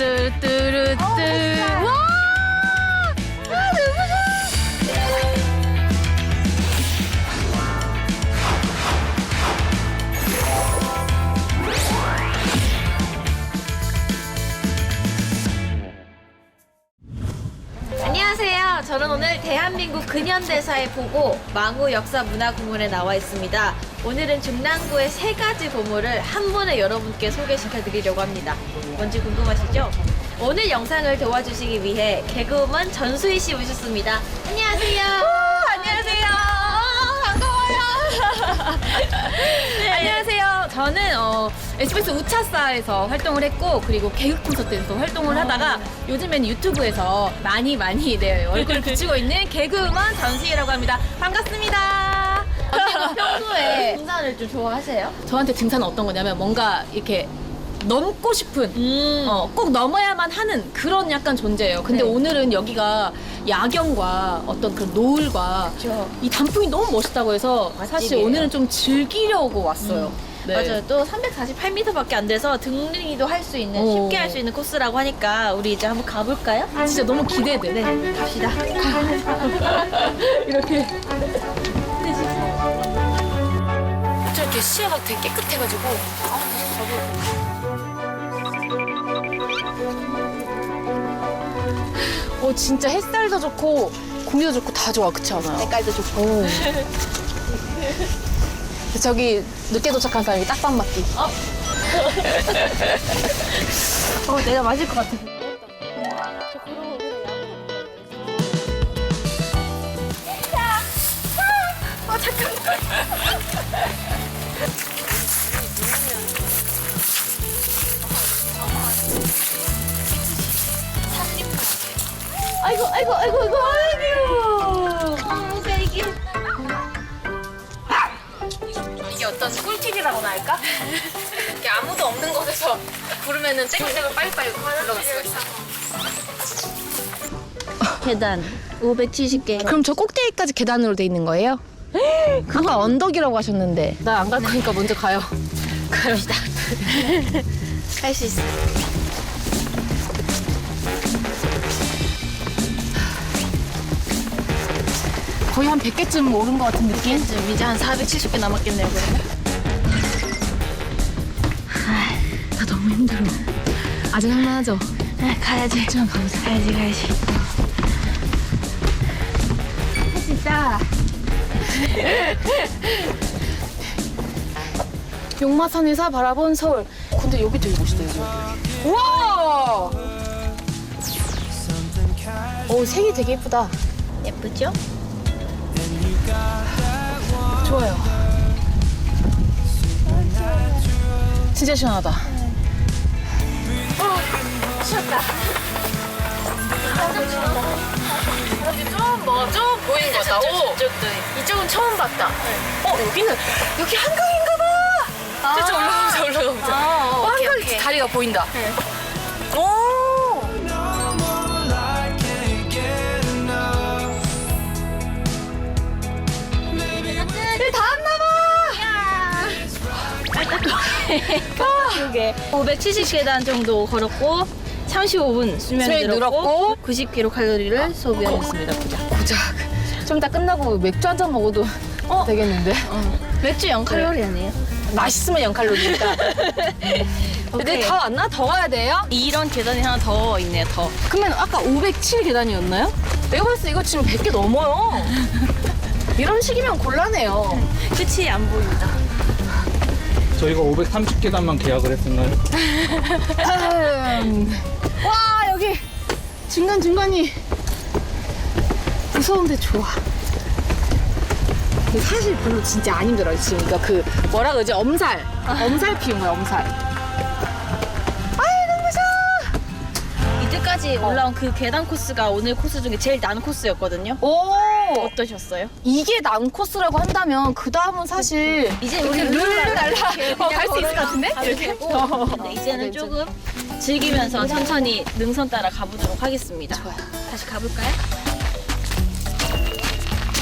뚜뚜 대한민국 근현대사의 보고 망우 역사문화공원에 나와 있습니다. 오늘은 중랑구의 세 가지 보물을 한 번에 여러분께 소개시켜 드리려고 합니다. 뭔지 궁금하시죠? 오늘 영상을 도와주시기 위해 개그우먼 전수희 씨 모셨습니다. 안녕하세요. 안녕하세요. 네, 안녕하세요. 저는 어, SBS 우차사에서 활동을 했고 그리고 개그 콘서트에서 활동을 하다가 요즘에는 유튜브에서 많이 많이 네, 얼굴을 붙이고 있는 개그우먼 전수희라고 합니다. 반갑습니다. 평소에 등산을 좀 좋아하세요? 저한테 등산은 어떤 거냐면 뭔가 이렇게 넘고 싶은 음. 어, 꼭 넘어야만 하는 그런 약간 존재예요. 근데 네. 오늘은 여기가 야경과 어떤 그 노을과 그렇죠. 이 단풍이 너무 멋있다고 해서 사실 맛집이에요. 오늘은 좀 즐기려고 왔어요. 네. 맞아요. 또 348m밖에 안 돼서 등리도 할 수 있는 오. 쉽게 할 수 있는 코스라고 하니까 우리 이제 한번 가볼까요? 진짜 너무 기대돼. 네, 갑시다. 이렇게. 이렇게 시야가 되게 깨끗해가지고. 어 진짜 햇살도 좋고 공기도 좋고 다 좋아 그렇지 않아요? 색깔도 좋고. 오. 저기 늦게 도착한 사람이 딱밥 맞기. 어, 내가 맞을 것 같아. 아이고, 아이고, 아이고, 아이고, 아이고. 아, 애기. 이게 어떤 꿀팁이라고나 할까? 이게 아무도 없는 곳에서 부르면은 땡땡을 빨리빨리 불러갈 수가 있어. 계단 570개. 그럼 저 꼭대기까지 계단으로 돼 있는 거예요? 아까 언덕이라고 하셨는데 나 안 갈 거니까 먼저 가요. 갑시다. 할수 있어. 거의 한 100개쯤 오른 것 같은 느낌? 지금 이제 한 470개 남았겠네요, 그러면. 나 너무 힘들어 아직 할만하죠? 네, 가야지. 좀 가보자 가야지, 가야지. 진짜 용마산에서 바라본 서울 근데 여기 되게 멋있다 여기 우와 오 색이 되게 예쁘다 예쁘죠? 좋아요 진짜 시원하다 좀 뭐, 좀것 같다. 오, 이쪽도. 이쪽은 처음 봤다. 어, 여기는, 여기 한강인가 봐. 저쪽 올라가보자, 올라가보자. 아, 어, 오케이, 한강 오케이. 다리가 보인다. 오! 그게 570계단 정도 걸었고 35분 수면 수면이 늘었고 90kcal 소비했습니다. 보자. 고작. 좀 이따 끝나고 맥주 한 잔 먹어도 되겠는데 맥주 0 칼로리 아니에요? 맛있으면 0 칼로리니까 근데 다 왔나? 더 가야 돼요? 이런 계단이 하나 더 있네요. 더. 그러면 아까 507 계단이었나요? 내가 봤을 때 이거 지금 100개 넘어요. 이런 식이면 곤란해요. 끝이 안 보인다. 저희가 530계단만 계약을 했었나요? 음. 와 여기 중간 중간이 무서운데 좋아. 근데 사실 별로 진짜 안 힘들어요 지금 이거 그 뭐라 그러지 엄살 엄살 피운 거야 엄살. 이때까지 올라온 그 계단 코스가 오늘 코스 중에 제일 난 코스였거든요. 오 어떠셨어요? 이게 난 코스라고 한다면 그 다음은 사실 이제 우리 룰루랄라 어, 갈수 있을 것 같은데? 이렇게? 어. 근데 이제는 조금 즐기면서 천천히 능선 따라 가보도록 하겠습니다. 좋아요. 다시 가볼까요?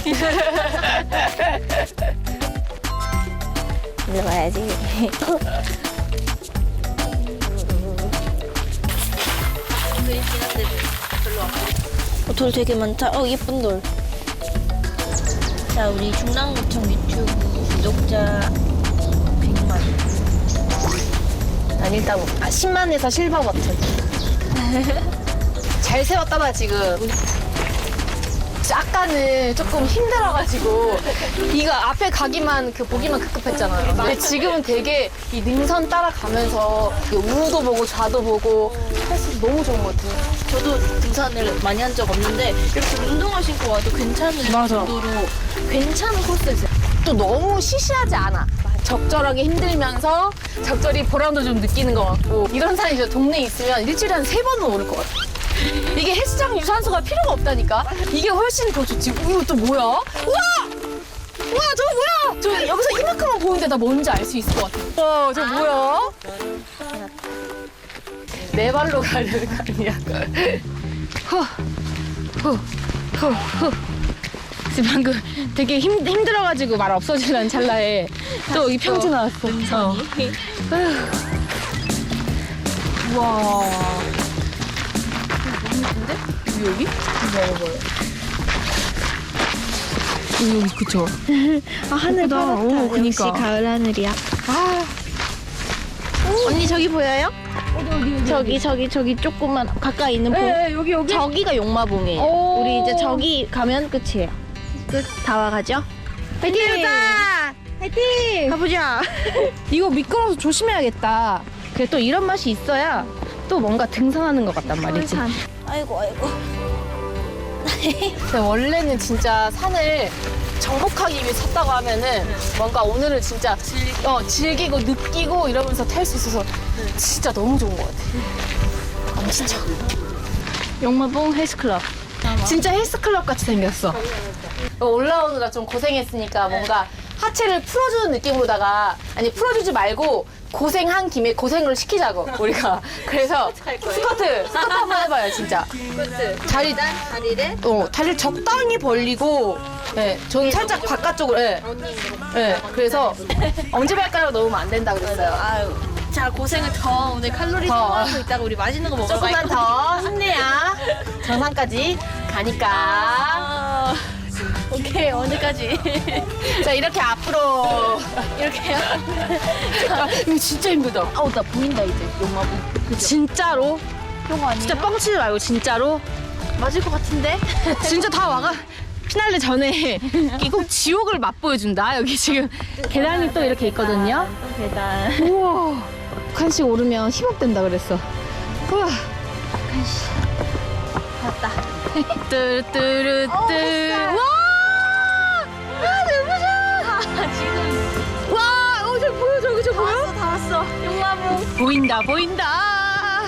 일로 와야지. 어, 돌 되게 많다. 어 예쁜 돌. 자 우리 중랑구청 유튜브 구독자 100만. 난 일단 아, 10만에서 실버 버튼. 잘 세웠다 봐 지금. 아까는 조금 힘들어가지고 이거 앞에 가기만 그 보기만 급급했잖아요. 근데 지금은 되게 이 능선 따라가면서 이 우도 보고 좌도 보고 할수 너무 좋은 것 같아요. 저도 등산을 많이 한 적 없는데 이렇게 운동화 신고 와도 괜찮은 맞아. 정도로 괜찮은 코스였어요. 또 너무 시시하지 않아. 적절하게 힘들면서 적절히 보람도 좀 느끼는 것 같고 이런 산이 저 동네에 있으면 일주일에 한 세 번은 오를 것 같아. 이게 헬스장 유산소가 필요가 없다니까. 이게 훨씬 더 좋지. 어, 이거 또 뭐야? 우와! 우와 저거 뭐야? 저 여기서 이만큼만 보이는데 나 뭔지 알 수 있을 것 같아. 와, 저 뭐야? 네 발로 가려는 거 아니야? 후, 후, 후, 후. 지금 방금 되게 힘, 힘들어가지고 말 없어지려는 찰나에 또 여기 평지 나왔어. 어. 아휴. 와. 여기 여기? 뭐야 여기 여기 그쵸? 아 하늘 예쁘다. 오, 그니까. 역시 가을 하늘이야. 아 언니 저기 보여요? 어디 어디 어디 저기 저기 저기 조금만 가까이 있는 봉. 네, 여기 여기 저기가 용마봉이에요. 오. 우리 이제 저기 가면 끝이에요. 끝 다 와가죠? 파이팅! 파이팅! 가보자. 이거 미끄러워서 조심해야겠다. 그래 또 이런 맛이 있어야 또 뭔가 등산하는 것 같단 말이지. 아이고 아이고. 근데 원래는 진짜 산을 정복하기 위해 샀다고 하면은 뭔가 오늘은 진짜 어, 즐기고 느끼고 이러면서 탈 수 있어서 진짜 너무 좋은 것 같아. 아, 진짜. 영마봉 헬스클럽. 진짜 헬스클럽 같이 생겼어. 어, 올라오느라 좀 고생했으니까 뭔가 하체를 풀어주는 느낌으로다가 아니 풀어주지 말고 고생한 김에 고생을 시키자고 우리가 그래서 스쿼트 스쿼트 한번 해봐요 진짜 자리 다리를 어, 다리를 적당히 벌리고, 예, 저는 살짝 바깥쪽으로, 예. 예, 그래서 엄지발가락 넣으면 안 된다 그랬어요. 아유. 자 고생을 더 오늘 칼로리 더. 소모하고 있다가 우리 맛있는 거 먹으러 조금만? 더 힘내야 정상까지 가니까. 아, 오케이 언제까지? 자, 이렇게 앞으로. 이렇게요? 아, 이거 진짜 힘들다. 아우 나 보인다 이제 용마봉. 진짜로? 이거 아니야? 진짜 뻥치지 말고, 진짜로? 맞을 것 같은데? 진짜 다 와가. 피날레 전에 이거 지옥을 맛보여준다. 여기 지금 계단이 또 이렇게 있거든요. 계단. 우와 칸씩 오르면 힙업된다 그랬어 우와 봤다. 뚜루뚜루뚜 와! 왔어. 용마봉. 보인다 보인다.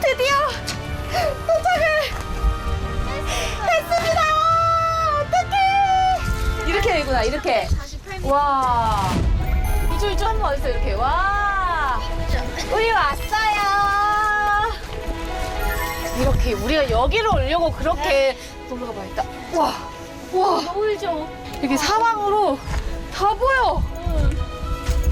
드디어 도착을 했습니다. 어떡해. 이렇게 되구나 이렇게. 48m. 와. 이쪽 이쪽 한번 와주세요 이렇게. 와. 우리 왔어요. 이렇게 우리가 여기로 오려고 그렇게 올라가 봐야겠다 와와 울죠. 이렇게 사방으로 다 보여.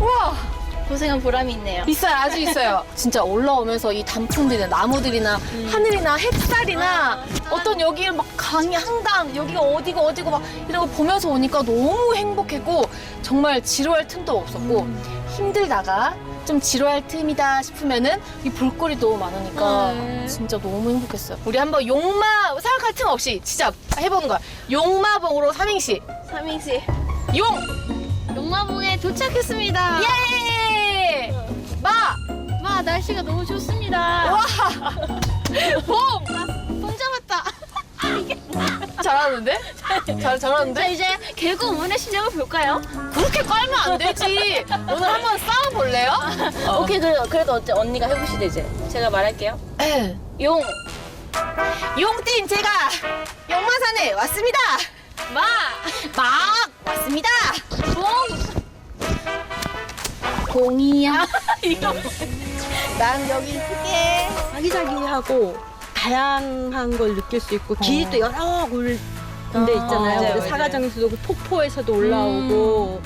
와 고생한 보람이 있네요. 있어요 아주 있어요 진짜 올라오면서 이 단풍들이나 나무들이나 하늘이나 햇살이나 어떤 여기 막 강이 한강 여기가 어디고 어디고 막 이런 거 보면서 오니까 너무 행복했고 정말 지루할 틈도 없었고 힘들다가 좀 지루할 틈이다 싶으면은 이 볼거리 너무 많으니까 네. 진짜 너무 행복했어요 우리 한번 용마 생각할 틈 없이 진짜 해보는 거야 용마봉으로 삼행시 삼행시. 용 용마봉에 도착했습니다. 예! 마! 마 날씨가 너무 좋습니다. 와! 봉! 뽕 잡았다. 잘하는데? 잘, 잘하는데? 자 이제 계곡 문의 실력을 볼까요? 그렇게 깔면 안 되지. 오늘 한번 싸워볼래요? 오케이 그래, 그래도 어째 언니가 해보시대 이제. 제가 말할게요. 용. 용띠인 제가 영마산에 왔습니다. 마. 막 왔습니다. 봉. 공이야. 난 여기 크게. 아기자기하고 다양한 걸 느낄 수 있고 길이 또 여러 골 군데 있잖아요. 맞아요, 우리 맞아요. 사가정에서도 그 폭포에서도 올라오고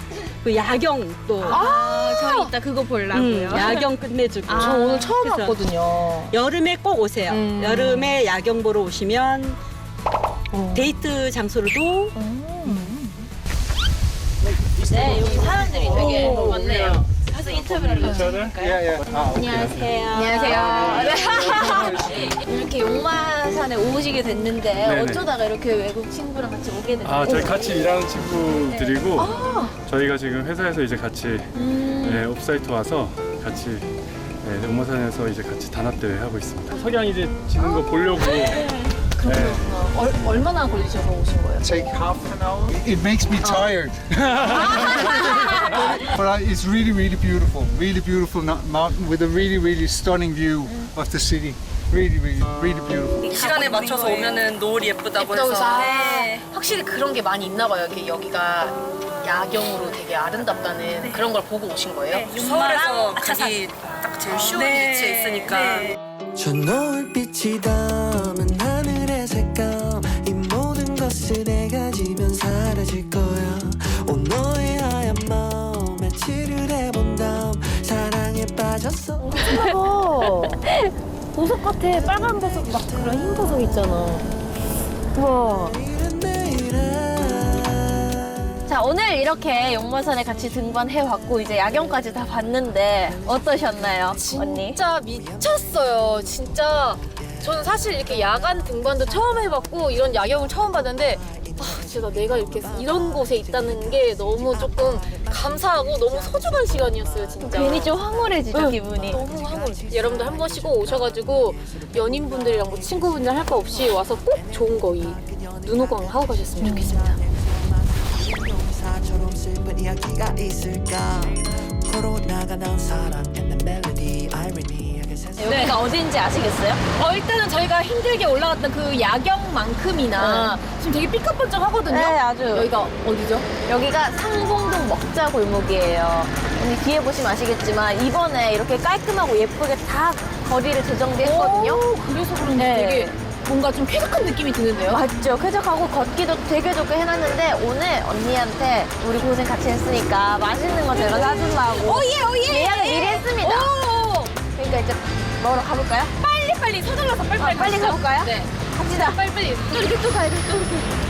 그 야경 또 아, 저희 이따 그거 음, 보려고요. 야경 끝내주고. 저 오늘 처음 그래서 왔거든요. 여름에 꼭 오세요. 음. 여름에 야경 보러 오시면 데이트 장소로도 네, 여기 사람들이 되게 많네요. 가서 인터뷰를 해주세요. 안녕하세요. 이렇게 용마산에 오시게 됐는데 네네. 어쩌다가 이렇게 외국 친구랑 같이 오게 됐나요? 아, 저희 같이 일하는 친구들이고 아. 저희가 지금 회사에서 이제 같이 음. 네, 옵사이트 와서 같이 네, 용마산에서 이제 같이 단합 대회 하고 있습니다. 석양 이제 지는 거 보려고 네. 얼, 얼마나 걸리셔서 오신 거예요? take half an hour. It makes me tired. but uh, it's really, really beautiful. Really beautiful no- mountain with a really, really stunning view of the city. Really, really, really beautiful. 시간에 맞춰서 오면은 노을이 예쁘다고 해서 해서. 네. 확실히 그런 게 많이 있나 봐요. 이렇게 여기가 야경으로 되게 아름답다는 그런 걸 보고 오신 거예요? 서울에서 가기 딱 제일 쉬운 위치에 있으니까 저 노을빛이 담은 보석 같아. 빨간 보석 막 그런 흰 보석 있잖아. 내일아 자 오늘 이렇게 용마산에 같이 등반해 왔고 이제 야경까지 다 봤는데 어떠셨나요 언니? 진짜 미쳤어요. 진짜 저는 사실 이렇게 야간 등반도 처음 해봤고 이런 야경을 처음 봤는데 아, 진짜 내가 이렇게 이런 곳에 있다는 게 너무 조금 감사하고 너무 소중한 시간이었어요, 진짜. 괜히 좀 황홀해지죠 응. 기분이 너무 황홀. 여러분들 한 번씩 꼭 오셔가지고 연인분들이랑 뭐 친구분들 할 거 없이 와서 꼭 좋은 거 이 눈호강 하고 가셨으면 좋겠습니다. 코로나가 난 사랑 and the melody 여기가 어딘지 아시겠어요? 어, 일단은 저희가 힘들게 올라갔던 그 야경만큼이나 지금 되게 삐까뻔쩍 하거든요. 네 아주 여기가 어디죠? 여기가 상봉동 먹자 골목이에요. 언니 뒤에 보시면 아시겠지만 이번에 이렇게 깔끔하고 예쁘게 다 거리를 재정비했거든요. 오, 그래서 그런지 네. 되게 뭔가 좀 쾌적한 느낌이 드는데요. 맞죠. 쾌적하고 걷기도 되게 좋게 해놨는데 오늘 언니한테 우리 고생 같이 했으니까 맛있는 거 제가 사주려고 오예 오예. 예약을 미리 했습니다. 오. 그러니까 이제 먹으러 가볼까요? 빨리 빨리 서둘러서 빨리 아, 빨리. 가볼까요? 네. 갑시다. 빨리 빨리 또 이렇게 또 가야 돼. 또 이렇게.